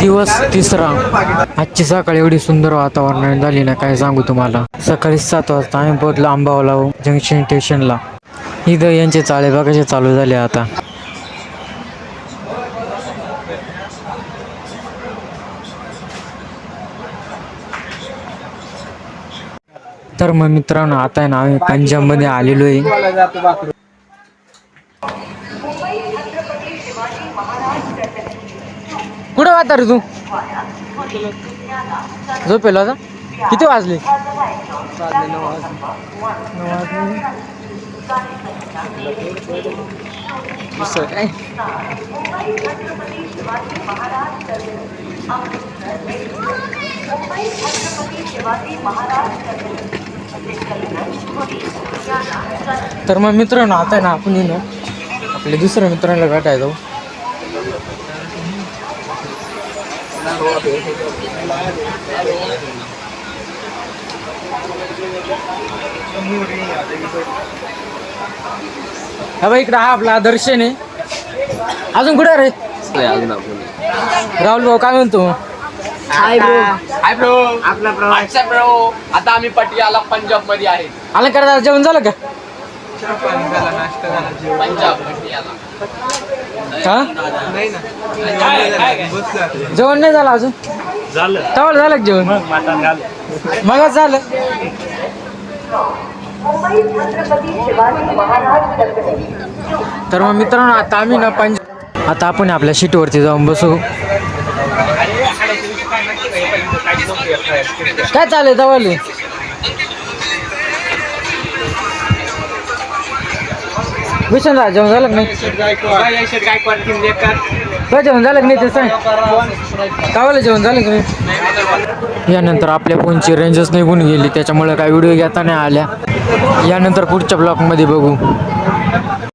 दिवस तिसरा. आजची सकाळी एवढी सुंदर वातावरण झाली ना काय सांगू तुम्हाला? सकाळी सात वाजता आम्ही पोहोचलो आंबावला जंक्शन स्टेशनला इथं यांचे चाळे बघायचे चालू झाले आता. तर मग मित्रांनो आता आहे ना आम्ही पंजाबमध्ये आलेलो आहे. कुठं वाहता रे तू? झोपेल आता? किती वाजले? तर मग मित्रांनो आता ना आपण ना आपल्या दुसऱ्या मित्रांना भेटायला जाऊ. हा बाई इकडं हा आपला दर्शन आहे. अजून कुठे रे? राहुल भाऊ काय म्हणतो? Hi bro. Hi bro. आपला ब्रो आता आम्ही पटियाला पंजाबमध्ये आहे. आलं का रे? जेवण झालं का? हा? जेवण नाही झालं. अजून? झालं. तवळ झालं का जेवण? मग झालं मगच झालं. तर मग मित्रांनो आता आम्ही ना पंज आता आपण आपल्या सीटवरती जाऊन बसू. काय चालेल जवळ भूषण जेवण झालं का नाही? काय जेवण झालं का नाही ते सांग. कावाला जेवण झालं का नाही? यानंतर आपल्या फोनची रेंजच निघून गेली त्याच्यामुळे काय व्हिडिओ घेता नाही आल्या. यानंतर पुढच्या ब्लॉकमध्ये बघू.